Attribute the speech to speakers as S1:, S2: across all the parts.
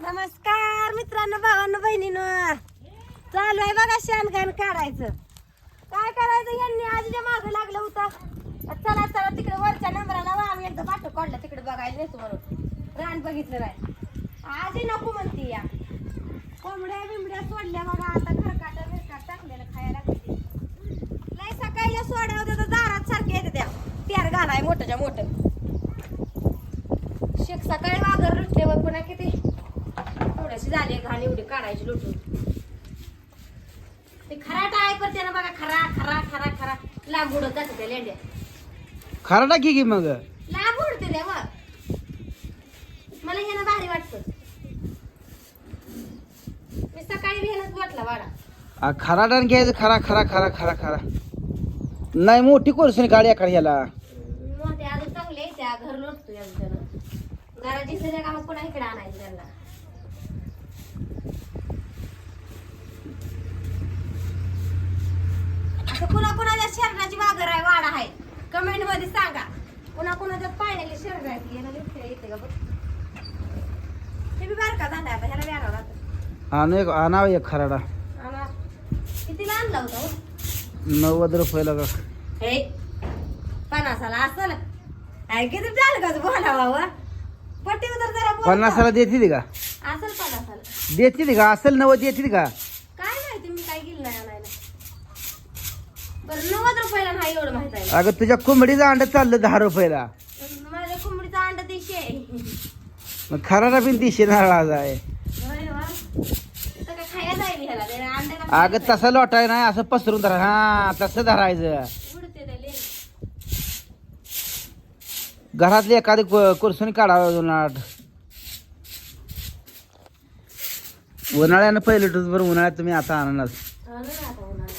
S1: नमस्कार मित्रांनो भावांनो बहिणीनो. चालू आहे बघा शानगान काढायचं. काय करायचं? यांनी आजीच्या मागं लागलं होतं. चला चला तिकडे वरच्या नंबराला आम्ही एकदा पाठव काढलं तिकडे बघायला नेतो म्हणून. रान बघितलं नाही आजी नको म्हणती या. कोंबड्या बिंबड्या सोडल्या बघा आता खरकाट बिरकाट टाकलेलं खायला लय सकाळी सोड्या होत्या तर दारात सारखे येते त्या. प्यार घालाय मोठ्याच्या मोठं. शेक सकाळी वागर लुटल्यावर पुन्हा किती. थोडीशी झाली घाण एवढी काढायची लुटून. ते खराटा आहे पण त्यानं बघा खरा खरा खरा खरा. लांब उडत जाते त्या लेंड्या.
S2: खरा टाकी की मग?
S1: लांब उडते त्या वर. मला ह्यानं भारी वाटतं. मी सकाळी ह्यानंच वाटला वाडा.
S2: आ, खरा डान घ्यायचं खरा खरा खरा खरा खरा. नाही मोठी कोर्स गाडी एखादी ह्याला.
S1: मोठे अजून चांगले आहे त्या घर लोटतो त्यानं. घराची सगळ्या कामात पुन्हा इकडे आणायचं त्यांना. असं कुणा कुणाच्या शरीराची वागर आहे वाडा आहे. कमेंटमध्ये सांगा. कुणा कुणाच्या पाण्याला शरीर आहे येते का बघ. हे बी बारका झाला आता ह्याला व्यारावं लागतं.
S2: आणू एक आणावं एक खराडा.
S1: आम्हा कितीला आणला होता हो?
S2: नव्वद रुपयाला का?
S1: हे पन्नासाला असलं. अरे किती झालं का तू बोलावा? पट्टी उतर जरा बोल
S2: पन्नासाला देतील का?
S1: असेल पन्नासाला.
S2: देतील का? असेल नव्वद देतील का
S1: काय माहिती मी काय गेलं नाही आणायला बरं नव्वद रुपयाला नाही एवढं माहीत आहे
S2: अगं तुझ्या कोंबडीचं अंड चाललं दहा रुपयाला.
S1: माझ्या कोंबडीचा अंडा देशी
S2: मग पण तीनशे नारळाचा आहे. अगं तसं लोटाय नाही असं पसरून धरा. हा तसं धरायचं. घरातली एखादी कुरसून काढावं आठ उन्हाळ्यानं पहिलं टूच बरं उन्हाळ्यात तुम्ही आता आणणार
S1: आणू ना आता उन्हाळ्यात.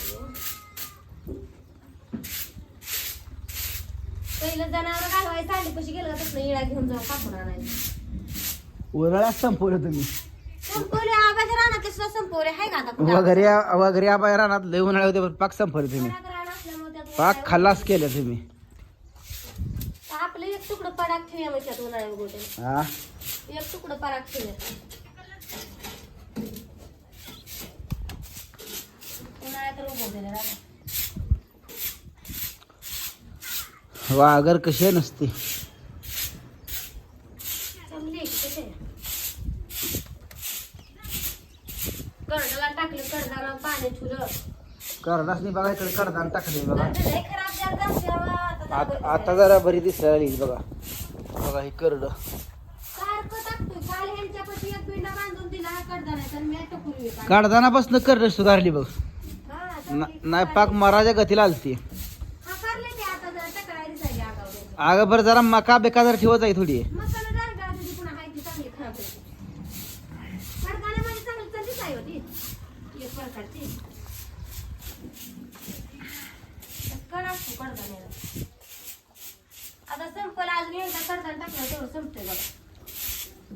S1: पहिलं जनावर घालवायचं अंडी कशी गेलं का तसं इळा घेऊन जाऊन कापून आणायचं.
S2: संपवलं तुम्ही.
S1: संपवले आबाच्या सुद्धा संपवले? हाय का आता कुठं?
S2: वगैरे वगैरे आबाय रानात लय उन्हाळ्या होते पण पाक संपवले तुम्ही.
S1: पडाक रान असल्यामुळे त्यात
S2: पाक खल्लास केलं तुम्ही.
S1: आपलं एक तुकडं पडाक ठेवूया मग त्यात उन्हाळ्यात गोटे
S2: हा?
S1: एक तुकडं पराग ठेवूया. उन्हाळ्यात रोग वगैरे राहतात.
S2: वागर कशी नसते?
S1: आहे आहे? करडाला टाकलं करडाला पाणी ठुलं
S2: करडाच नाही बघा इकडे कडदान टाकले बघा.
S1: आता जरा
S2: आत-
S1: बरं
S2: दिसायला लागली बघा. बघा ही करड.
S1: हा.
S2: कडदानापासून करड सुधारली बघ. नाही पाक मराच्या गतीला आलती
S1: हा करले ते आता जरा टकरायला दिसायली आगाऊ त्याची.
S2: अगं बरं जरा मका बेका जर ठेवत आहे थोडी.
S1: मसाला डाळ डारगाळ तुझी पुन्हा आहे ती चांगली खराब होते. माझी म्हणजे चांगली चांगलीच आहे होती एक प्रकारची कड असतो कडदाण्याला आता संपल अजून एकदा कडदान टाकलं तेवढं संपतोय बघा.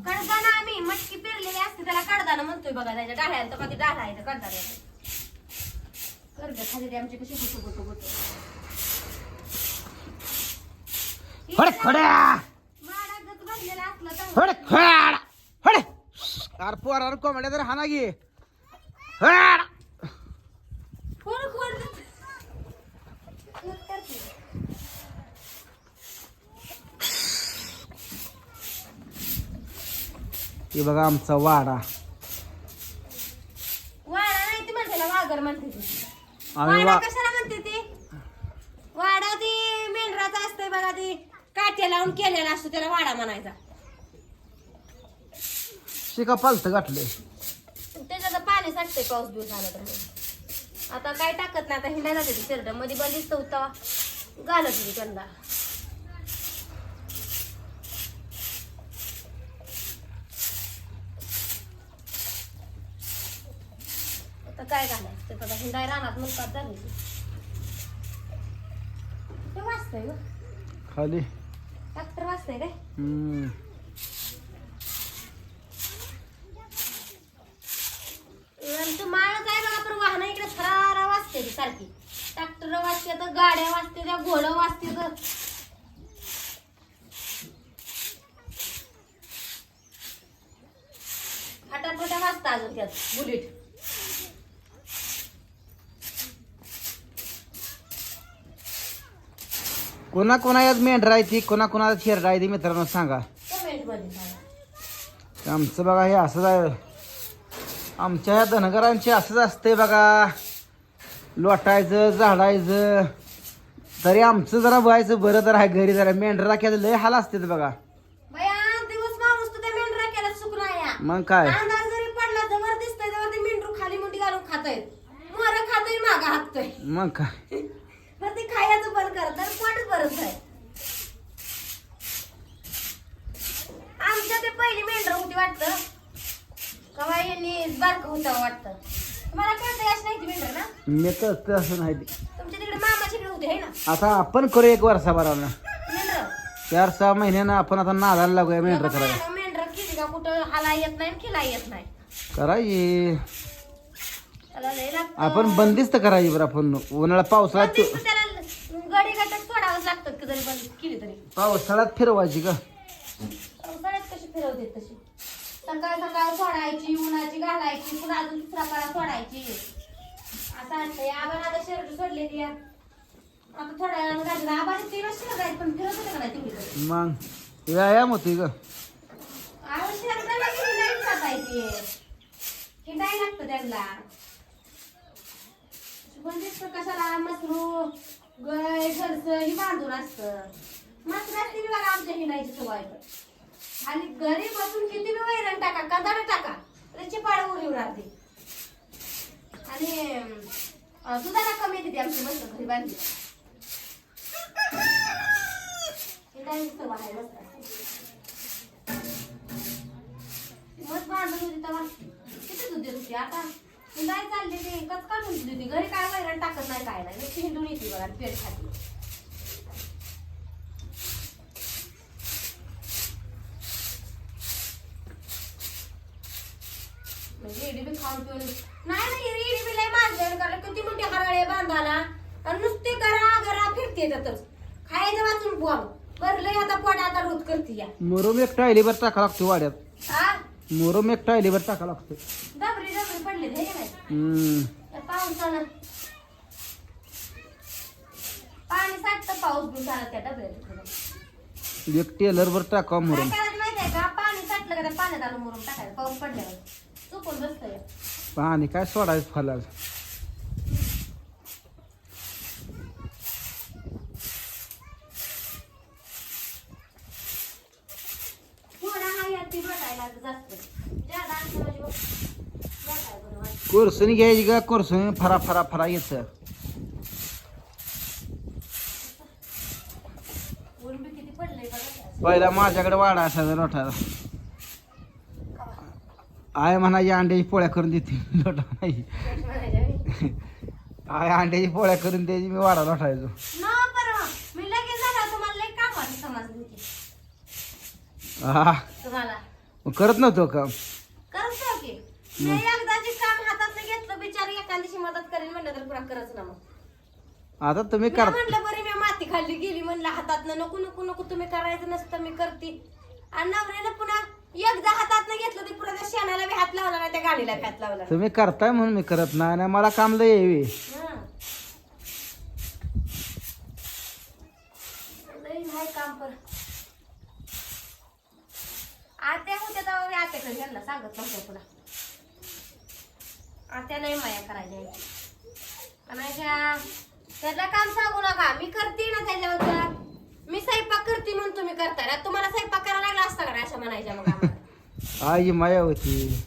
S1: कडदाना आम्ही मटकी पेरलेली असते त्याला कडदाना म्हणतोय बघा त्याच्या डाळ्याला तर कधी डाळा आहे तर कडदाण्याला कर्ज खाली ते आमची कशी गुटू गुटू गुटू.
S2: फड फड्या फड. अरे कोंबड्या तर हाना गे फड. हे बघा आमचा वाडा.
S1: वाडा नाही ती म्हणते ना वाघर म्हणते ती.
S2: आम्ही
S1: वाडा
S2: वा
S1: कशाला म्हणते ती? वाडा ती मेंढराचा असतोय बघा ती. काठ्या लावून केलेला असतो त्याला वाडा म्हणायचा.
S2: शिका पालत गाठलंय.
S1: त्याच्यात पाणी साठतंय पाऊस बिऊस झाला तर मग. आता काय टाकत नाही आता हिंडा जाते ती शर्टमध्ये बंदिस्त होता. घालत होती त्यांना. आता काय घालायचं? त्यात आता हिंडाय रानात मुलकात झाली ते वाचतंय ग.
S2: खाली.
S1: ट्रॅक्टर वाचतंय काय
S2: हम्म.
S1: आणि तो माळच आहे बघा पण वाहन इकडे फरारा वाजते ती सारखी ट्रॅक्टर वाजते तर गाड्या वाजते त्या घोडं वाजते तर अजून त्यात बुलेट
S2: कोणा कोणा यात मेंढरा आहे ती कोणा कोणाला शेरडा आहे ती मित्रांनो सांगा. आमचं बघा हे असंच आहे. आमच्या ह्या धनगरांचे असंच असते बघा. लोटायचं झाडायचं. तरी आमचं जरा व्हायचं बरं तर आहे घरी जरा मेंढरा केलं लय हाल असते बघा.
S1: बया दिवस माणूस तर त्या मेंढरा केला चुकला या
S2: मग काय?
S1: अंधार जरी पडला जवळ दिसतंय जवळ ते मेंढरू खाली मुंडी घालून खातायत. मोर खातोय मागा
S2: काय?
S1: खायचं बंद कर तर पोटच बरंच आहे आमच्या ते पहिली मेंढर होती वाटतं. कवा यांनी बारक होता वाटतं. मला कळतं अशी नाही ती मेंढर ना?
S2: मी तर नाही.
S1: तुमच्या तिकडे होती ना?
S2: आता आपण करू एक वर्षाभरानं.
S1: मेंढर?
S2: चार सहा महिन्यानं आपण आता नादाला लागूया मेंढर करायला.
S1: मेंढर का कुठं हाला येत नाही खिला येत नाही.
S2: करायची
S1: त्याला लय लागतं.
S2: आपण बंदिस्त करायची बरं आपण. उन्हाळा पावसाळ्यात
S1: त्याला गडी गटात सोडावंच लागतं की जरी बंद केली तरी.
S2: पावसाळ्यात फिरवायची का?
S1: पावसाळ्यात कशी फिरवते तशी? सकाळ सकाळ सोडायची उन्हाची घालायची पुन्हा अजून दुसरा पारा सोडायची. असं असतंय. आबाने आता शर्ट सोडले ती. आता थोड्या वेळानं घातलं. आबाने तीन वर्ष जायचं पण फिरत होते का नाही तेवढी तरी
S2: मग? व्यायाम होती
S1: की? नाही जातायची की नाही लागतं त्यांना? पण दिसतं कशाला मसरू? गय घरचं ही बांधून असतं. मसरात ती बघा आमच्या हिंडायची सवय तर. आणि घरी बसून किती बी वैरण टाका कंदाड टाका त्याची पाळ उरी उराते आणि अं, दुधाला कमी येते ती आमची मस्त घरी बांधली. हिंडायची सवय आहे मस्त मग बांधून होती तेव्हा. किती दूध देत होती आता? मी नाही चालली ते एकच काढून दिली होती. घरी काय वैरण टाकत नाही काय नाही. नुसती हिंडून येते बघा आणि पेट खाती. म्हणजे बी खाऊन पिऊन नाही नाही इडी बी लय माझ्याकडे कारण किती मोठी हराळे बांधाला आणि नुसते घरा घरा फिरते त्यातच. खायचं वाचून बुवा भरलंय आता पोट आता रोज करते या.
S2: मुरुम एक टायलीवर टाका लागतो वाड्यात. मुरुम एक टायलीवर टाका लागतो
S1: डबरी डबरी पडले ते नाही?
S2: हम्म.
S1: त्या पावसानं पाणी साठतं पाऊस बिन झाला त्या डबऱ्यात
S2: एक टेलरवर टाका
S1: काय
S2: मुरुम.
S1: का? पाणी साठलं का त्या पाण्यात आलं मुरुम टाकायचं पाऊस पडल्यावर. चुकून बसतंय.
S2: पाणी काय सोडायचं फलाल
S1: थोडा हा यात ती बटायला जास्त ज्यादा असलं म्हणजे मग बटाय बरं वाटतं.
S2: कोरसुनी घ्यायची का? कोरसुनी फरा फरा फरा येत. पहिला माझ्याकडे वाडा असायचा लोटाला आय म्हणायची अंड्याची पोळ्या करून देते. लोटा नाही. आय अंड्याची पोळ्या करून द्यायची मी वाडा लोटायचो.
S1: ना बरं मी लगेच तर ना मग.
S2: आता तुम्ही
S1: मी
S2: कर
S1: म्हणलं बरी मी माती खाल्ली गेली म्हणलं हातात नको नको नको तुम्ही करायचं नसतं मी करते. आणि नवऱ्यानं पुन्हा एकदा हातात घेतलं ते पुन्हा त्या शेणाला बी हात लावला नाही त्या गाडीला बी हात लावला.
S2: तुम्ही करताय म्हणून मी करत नाही आणि मला काम लय यावी
S1: हं. लई नाही काम पर आत्या होत्या तेव्हा मी आत्याकडे यांना सांगत नव्हतं पुन्हा. आत्या नाही माया करायच्या करायच्या त्याला काम सांगू नका. मी करते ना त्याच्यावर मी स्वयंपाक करते म्हणून तुम्ही करताय. ना तुम्हाला स्वयंपाक करायला लागला असता का अशा म्हणायच्या मग आम्हाला?
S2: आई माया होती.